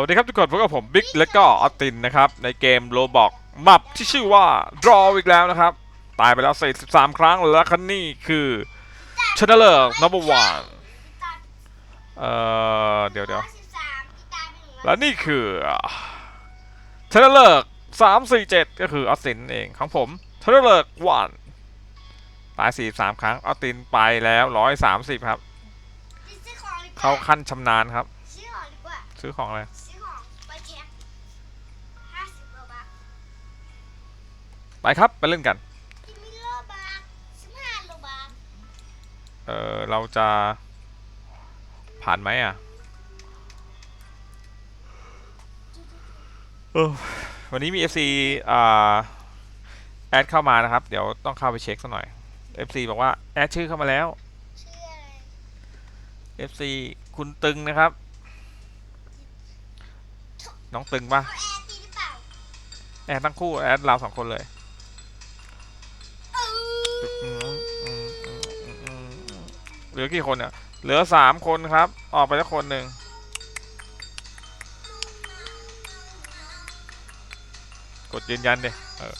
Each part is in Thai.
วัสดีครับทุกคนพบกับผมบิ๊กและก็ออตตินนะครับในเกมโ o บอกมับที่ชื่อว่า Draw อีกแล้วนะครับ ตายไปแล้ว43 ครั้งและคันนี้คือชนะเลิศ number one เอ่อเดี๋ยวเดี๋ยวและนี่คือชนะเลิศ347 ก็คือออสตินเองของผมชนะเลิศวันตาย 43 ครั้งออสตินไปแล้ว 130 ครับ เข้าขั้นชำนาญครับ ซื้อของดีกว่าซื้อของอะไร ซื้อของไปแคปห้าสิบโลบาทไปครับไปเล่นกัน ที่มีโลบาทสิบห้าโลบาทเออเราจะผ่านไหมอะ เออวันนี้มี FC อ่าแอดเข้ามานะครับ เดี๋ยวต้องเข้าไปเช็คสักหน่อย FC บอกว่า แอดชื่อเข้ามาแล้ว ชื่ออะไร FC คุณตึงนะครับ น้องตึงปะแอร์ตีหรือเปล่าแอดทั้งคู่แอดเราสองคนเลยเหลือกี่คนเนี่ยเหลือสามคนครับ ออกไปแล้วคนหนึ่งกดยืนยันดิเออ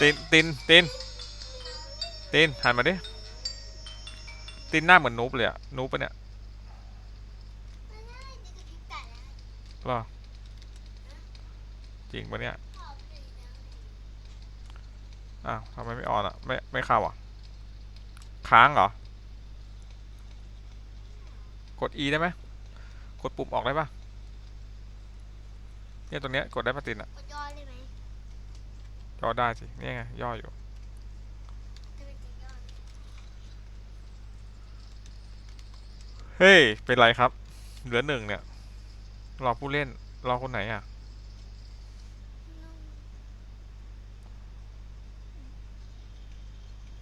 ตินตินตินตินหันมาดิ ตินหน้าเหมือนนูบเลยอะนูบปะเนี่ยไม่ได้เดี๋ยวกระพริบตาแล้วหรอจริงปะเนี่ยขอบคุณนะอ้าวทำไมไม่ออนอะไม่ไม่เข้าอะ ค้างเหรอ กด E ได้ไหมกดปุ่มออกได้ปะเนี่ยตรงเนี้ยกดได้ปะตินอะกดย่อได้ไหมย่อได้สิเนี่ยไงย่ออยู่ จะเป็นจะย่อ เฮ้ย เป็นไรครับ เหลือหนึ่งเนี่ย รอผู้เล่น รอคนไหนอะ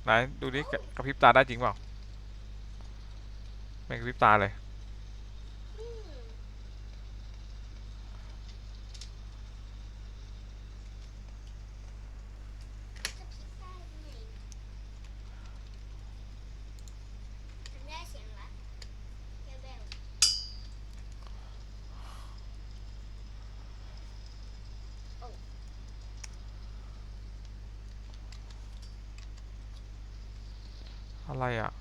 ไหน ดูดิกระกระพริบตาได้จริงเปล่า ไม่กระพริบตาเลย อืมกระพริบตายังไงทำได้เสียงละแว่วๆ อะไรอะ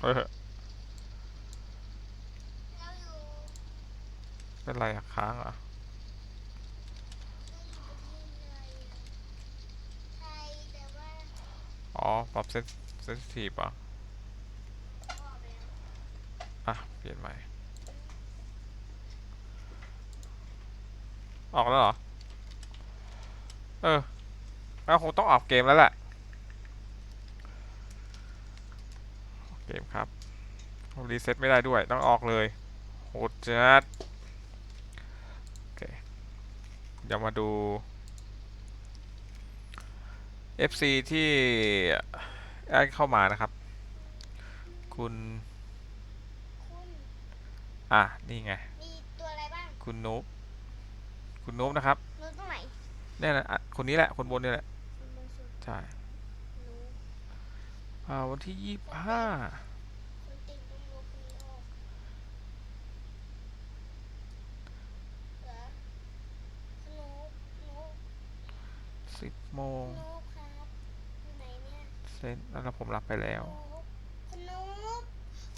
เฮ้ยเป็นไรอะค้างเหรอะเราอยู่ประเทศอะไรอะไทยแต่ว่าอ๋อปรับเซนเซนทีฟอะอะ เปลี่ยนใหม่ ออกแล้วเหรอ เออเราคงต้องออกเกมแล้วแหละเกมครับรีเซ็ตไม่ได้ด้วยต้องออกเลยโหดจัดโอเคเดี๋ยวมาดู FC ที่แอดเข้ามานะครับ คุณคุณอะ นี่ไง มีตัวอะไรบ้าง คุณนุ๊บคุณนุ๊บนะครับรู้ตรงไหน เนี่ยนะอะคนนี้แหละ คนบนนี่แหละคุณบนสุดใช่รู้อ่าวันที่ยี่สิบห้าคุณติ่งต้องรู้คนนี้ออกเหรอคุณนุ๊กนุ๊กสิบโมงนุ๊กครับอยู่ไหนเนี่ยเซ็นแล้วผมรับไปแล้วนุ๊กคุณนุ๊ก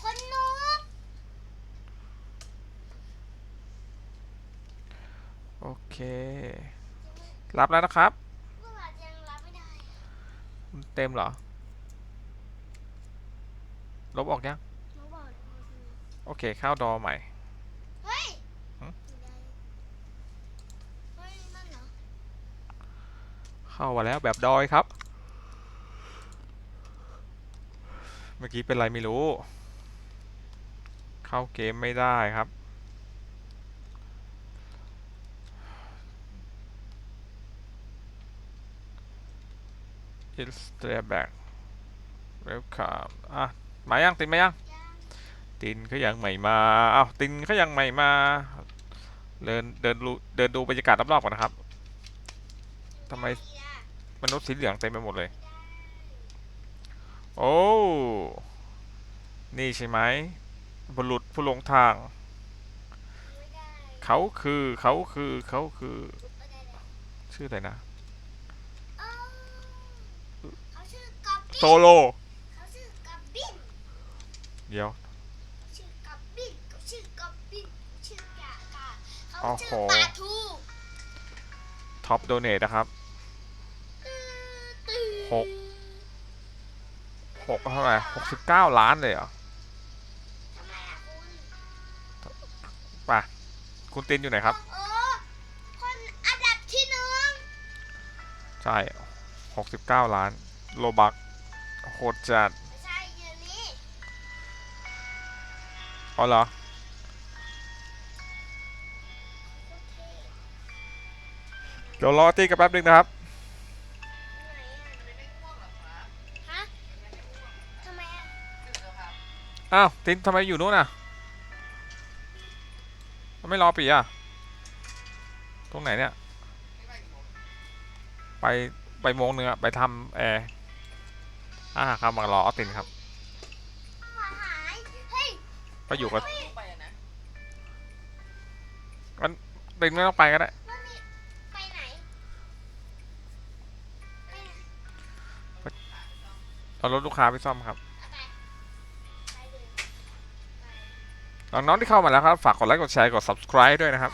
คุณนุ๊กโอเค รับแล้วนะครับเมื่อวานยังรับไม่ได้อะคุณเต็มเหรอ ลบออกยังนุ๊กบอกเลยว่าคุณนุ๊กโอเค เข้าดอใหม่ เฮ้ยฮะไม่ได้เฮ้ยนั่นเหรอเข้ามาแล้วแบบดอยครับ เมื่อกี้เป็นไรไม่รู้ เข้าเกมไม่ได้ครับ It's their back welcome อะมายังตินมายังยังตินเขายังไม่มาอ้าวตินเขายังไม่มา เดินเดินดูเดินดูบรรยากาศรอบๆก่อนนะครับอทำไมมนุษย์สีเหลืองเต็มไปหมดเลย โอ้ นี่ใช่ไหมบุรุษผู้หลงทางไม่ได้เขาคือเขาคือเขาคือไม่ได้เลยชื่ออะไรนะ เอ้าเขาชื่อกับบิน โซโล เขาชื่อกับบินเดี๋ยวชื่อกับบินเขาชื่อกับบินเขาชื่อกากาเขาโอ้ชื่โห อปลาทูท็อปโดเนทนะครับหก หกเท่าไหร่หกสิบเก้าล้านเลยเหรอทำไมอะคุณไปคุณตินอยู่ไหนครับ เออคนอันดับที่หนึ่งใช่หกสิบเก้าล้าน โลบัก โหดจัดไม่ใช่อยู่นี่อ๋อเหรอเดี๋ยวรอตีกันแป๊บนึงนะครับไหนอะฮะทำไมอะอ้าวตินทำไมอยู่นู้นน่ะทำไม่รอปีอะ ตรงไหนเนี่ย ไปไปโมงเนื้อะไปทำแอร์ อ่าครับมารอออสตินครับหมาหายเฮ้ยไปอยู่กับเฮ้ยไปอะนะตินไม่ต้องไปก็ได้แล้วนี่ไปไหนไปไหนเอารถลูกค้าไปซ่อมครับเอาไปไปเลยไปน้องๆที่เข้ามาแล้วครับ ฝากกดไลค์กดแชร์กด subscribe ด้วยนะครับ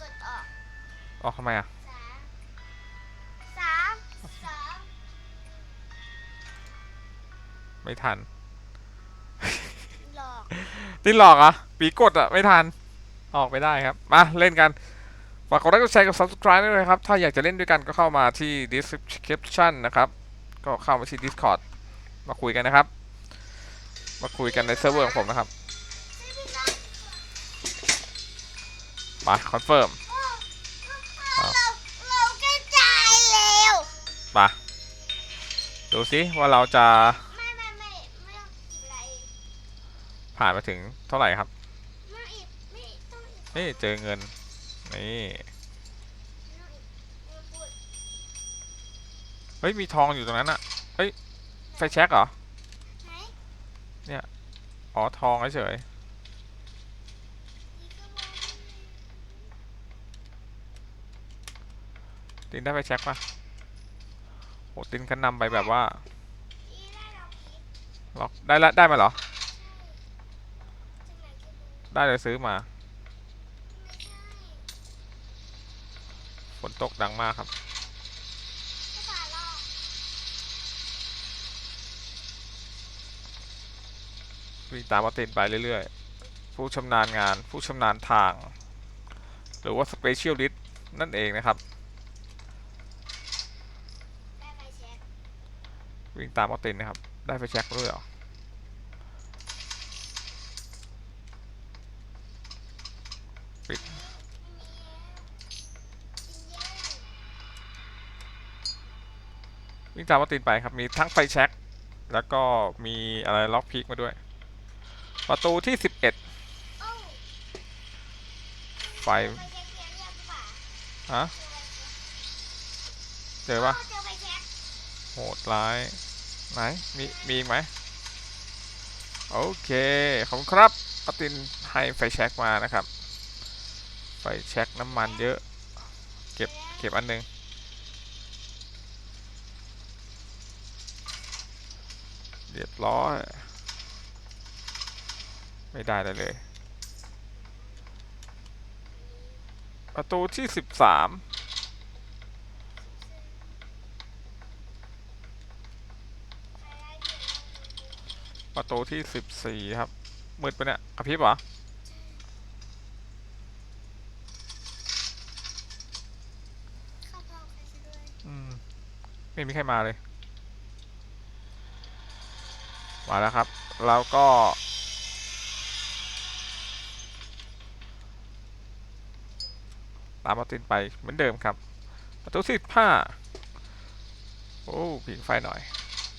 กดออกอ๋อทำไมอะ ไม่ทัน หลอกตินหลอกเหรอะปีกดอะ ไม่ทัน ออกไปได้ครับ มา เล่นกัน ฝากกดไลค์กดแชร์กด subscribe ด้วยนะครับ ถ้าอยากจะเล่นด้วยกันก็เข้ามาที่ description นะครับ ก็เข้ามาที่ discord มาคุยกันนะครับ มาคุยกันในเซิร์ฟเวอร์ของผมนะครับไม่มีน้องมาคอนเฟิร์มโอ้เราเราใกล้ตายแล้ว มา ดูซิว่าเราจะ ไม่ไม่ไม่ไม่ต้องอีกอะไร ผ่านมาถึงเท่าไหร่ครับไม่อีกไม่ต้องอีกนี่เจอเงิน นี่ไม่ต้องอีกไม่ต้องพูดเฮ้ย มีทองอยู่ตรงนั้นอะเฮ้ย ไฟแช็กเหรอไหนอ๋อ ทองเฉยอีกกระบอกหนึ่งๆตินได้ไฟแช็กปะโหตินคันนำไปแบบว่าอีได้เราอีกล็อกได้ละได้มาเหรอจัง ไดูได้เลยซื้อมา ฝนตกดังมากครับ วิ่งตามมาตินไปเรื่อยๆ ผู้ชำนาญงาน ผู้ชำนาญทาง หรือว่า specialist นั่นเองนะครับวิ่งตามมาตินนะครับ ได้ไฟแช็กด้วยเหรอ ปิด ไม่มีแล้วกินเย็น วิ่งตามมาตินไปครับ มีทั้งไฟแช็กแล้วก็มีอะไรล็อกพิกมาด้วย ประตูที่11โอ้ไฟเจอไปเช็คเรียนเรียกป่ะฮะเจอปะโหดร้าย ไหน มี มีไหมโอเค ขอบคุณครับปาตินให้ไฟแช็กมานะครับ ไฟแช็กน้ำมันเยอะ เก็บ เก็บอันหนึง เรียบร้อย ไม่ได้เลยเลย ประตูที่สิบสามประตูที่สิบสี่ครับ มืดไปเนี่ยกระพริบเหรอเข้าพร้อมกันซะไม่มีใครมาเลย มาแล้วครับแล้วก็ ตามมาตินไปเหมือนเดิมครับ ประตูสิบห้าโอ้ผิงไฟหน่อย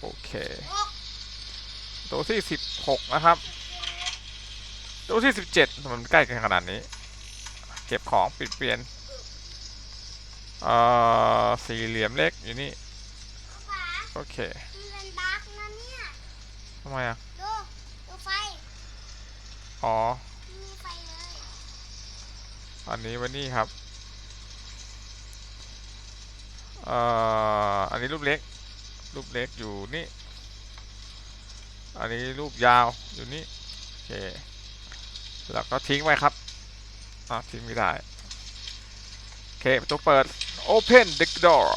โอเคโอ้ประตูที่สิบหกนะครับประตูที่สิบเจ็ดมันใกล้กันขนาดนี้ เก็บของปิดเปลี่ยนเอ่อสี่เหลี่ยมเล็กอยู่นี่ โอเค มันเป็นบั๊กนะเนี่ย ทำไมอะ ดู ดูไฟ อ๋อไม่มีไฟเลยอันนี้ไวันนี้ครับ เอ่อ อันนี้รูปเล็ก รูปเล็กอยู่นี่ อันนี้รูปยาวอยู่นี่ โอเค แล้วก็ทิ้งไว้ครับอะทิ้งไม่ได้ โอเคประตูเปิด Open the door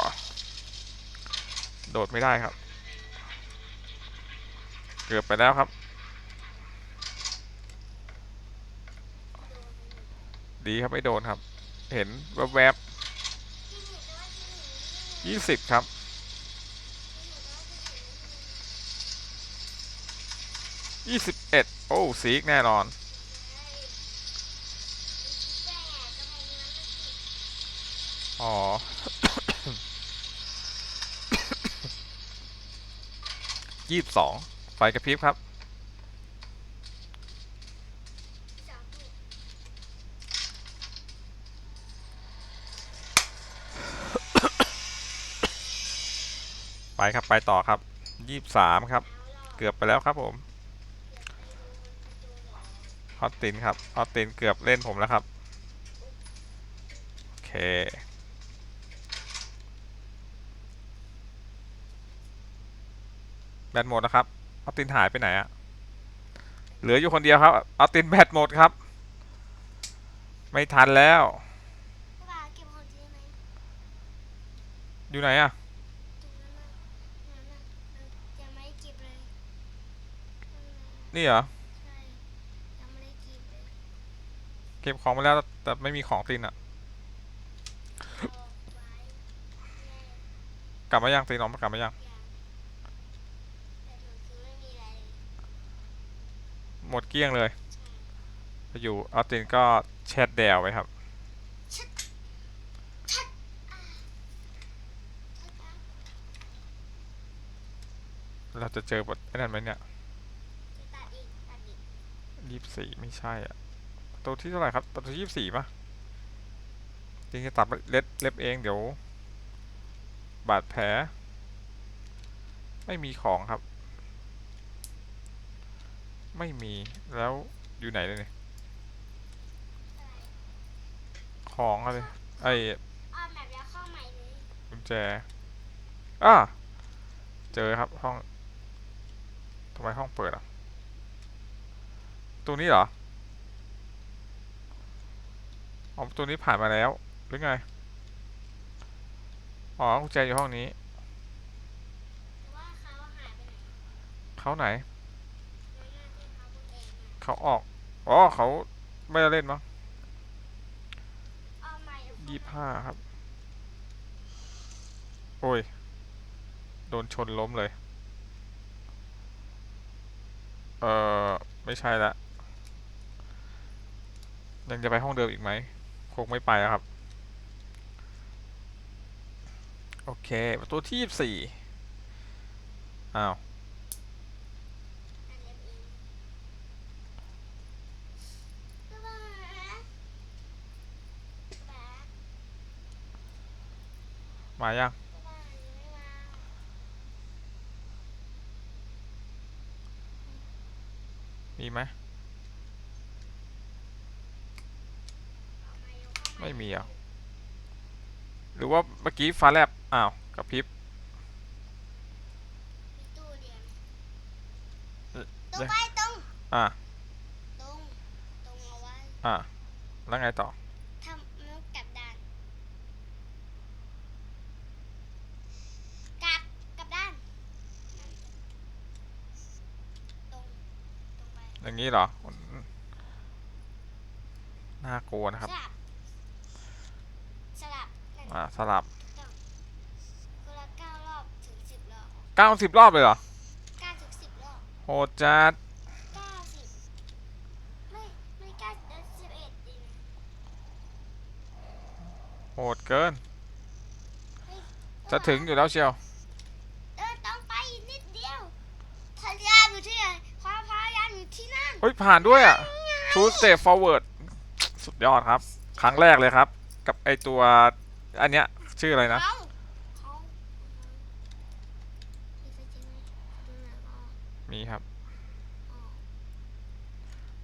โดดไม่ได้ครับเกือบไปแล้วครับ ดีครับไม่โดนครับ เห็นแวบๆยี่สิบครับยี่สิบเอ็ดโอ้ซีกแน่นอนอ๋อยี่สิบสอง ฟกระพริบครับ ไปครับไปต่อครับยี่สิบสามครับ เกือบไปแล้วครับผมฮอตตินครับฮอตตินเกือบเล่นผมแล้วครับ โอเคแบตหมดนะครับ อตตินหายไปไหนอะเหลืออยู่คนเดียวครับฮอตตินแบตหมดครับ ไม่ทันแล้วป้าเก็บของจริงไหมอยู่ไหนอะตรงนั้นน่ะนั่นน่ะยังไม่ได้เก็บเลยนั่นน่ะนี่เหรอ ใช่ยังไม่ได้เก็บเลยเก็บของไปแล้วแต่ไม่มีของตินอะเอาไว้แม่กลับมายังตินออกมากลับมายังอย่างแต่หนูคือไม่มีอะไรเลย หมดเกลี้ยงเลยไปอยู่ออสตินก็แชทแดวไว้ครับ เราจะเจอบทไอ้นั่นไหมเนี่ยยี่สิบสี่ไม่ใช่อะประตัวที่เท่าไหร่ครับประตัวยี่สิบสี่ปะจริงจะตัดเล็บเล็บเองเดี๋ยว บาดแผล ไม่มีของครับ ไม่มีแล้วอยู่ไหนเลยเนี่ยอะไรของอะไรไอ้เอาแบบแล้วเข้าใหม่เลยกุญแจอ่าเจอครับห้องทำไมห้องเปิดอะตัวนี้เหรออ๋อตัวนี้ผ่านมาแล้วหรือไงอ๋อกุญแจอยู่ห้องนี้แต่ว่าเขาหายไปไหน เขาไหนนั่นน่ะที่เขาพูด เขาออก อ๋อเขาไม่ได้เล่นมั้งยี่ห้าครับ โอ้ย โดนชนล้มเลย เออไม่ใช่ละ ยังจะไปห้องเดิมอีกไหม คงไม่ไปแล้วครับ โอเค ประตูที่ยี่สี่อ้าว อันเล็บเองก็ว่าป๊า มายังก็ว่ายังไม่มามีไหมเอาใหม่เอาเข้าใหม่ไม่มีอะหรือว่าเมื่อกี้ฟ้าแลบอ้าวกระพริบมีตู้เดียวเอ่อตรงไปตรงอ่าตรงตรงเอาไว้อ่าแล้วไงต่อ ทำมุกกลับด้านกลับกลับด้านตรงตรงไป อย่างนี้เหรอ น่ากลัวนะครับ สลับสลับนั่นอ่าสลับคนละเก้ารอบถึงสิบรอบเก้าสิบรอบเลยเหรอเก้าถึงสิบรอบโหดจัดเก้าสิบไม่ไม่เก้าเดือนสิบเอ็ดดีนะโหดเกินเฮ้ยจะถึงอยู่แล้วเชียว เดินต้องไปอีกนิดเดียวพยายามอยู่ที่ไหนความพยายามอยู่ที่นั่น เฮ้ย ผ่านด้วยอะ two step forward สุดยอดครับ ครั้งแรกเลยครับ กับไอตัว อันเนี้ย ชื่ออะไรนะเขาเขามีไฟจริงไหมดูหน่อยอ๋อมีครับอ๋อ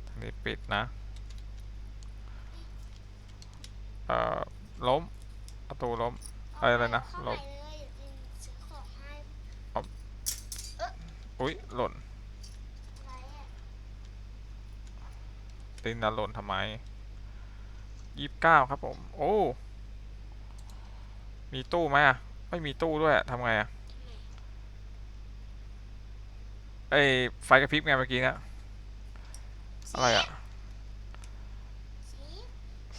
ทางนี้ปิดนะ เอ่อ ล้ม ประตูล้ม อะไรนะเข้าลไปบเลยเดี๋ยวจินซื้อของให้อุ้ยหล่น อะไรอะ ตินนะหล่นทำไมยี่สิบเก้าครับผม โอ้ มีตู้ไหมอะ ไม่มีตู้ด้วยทำไงอะไอไฟกระพริบไงเมื่อกี้นะอะไรอะ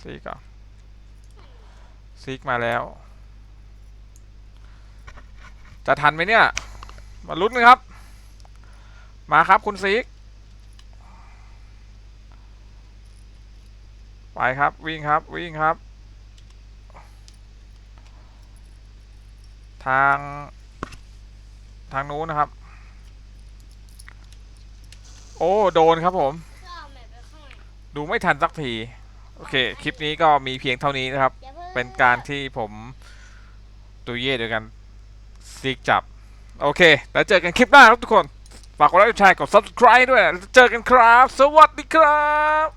ซีกอะซีกมาแล้ว จะทันไหมเนี่ย มาลุ้นกันครับ มาครับคุณซีก ไปครับวิ่งครับวิ่งครับ ทาง ทางนู้นนะครับ โอ้โดนครับผมก็เอาแมปไปข้างในดูไม่ทันสักที โอเค คลิปนี้ก็มีเพียงเท่านี้นะครับอย่าพิ่งเป็นการที่ผมตุยเย่ด้วยกันซีกจับ โอเค แล้วเจอกันคลิปหน้าครับทุกคน ฝากกดไลค์กดแชร์กด subscribe ด้วยแล้วเจอกันครับ สวัสดีครับ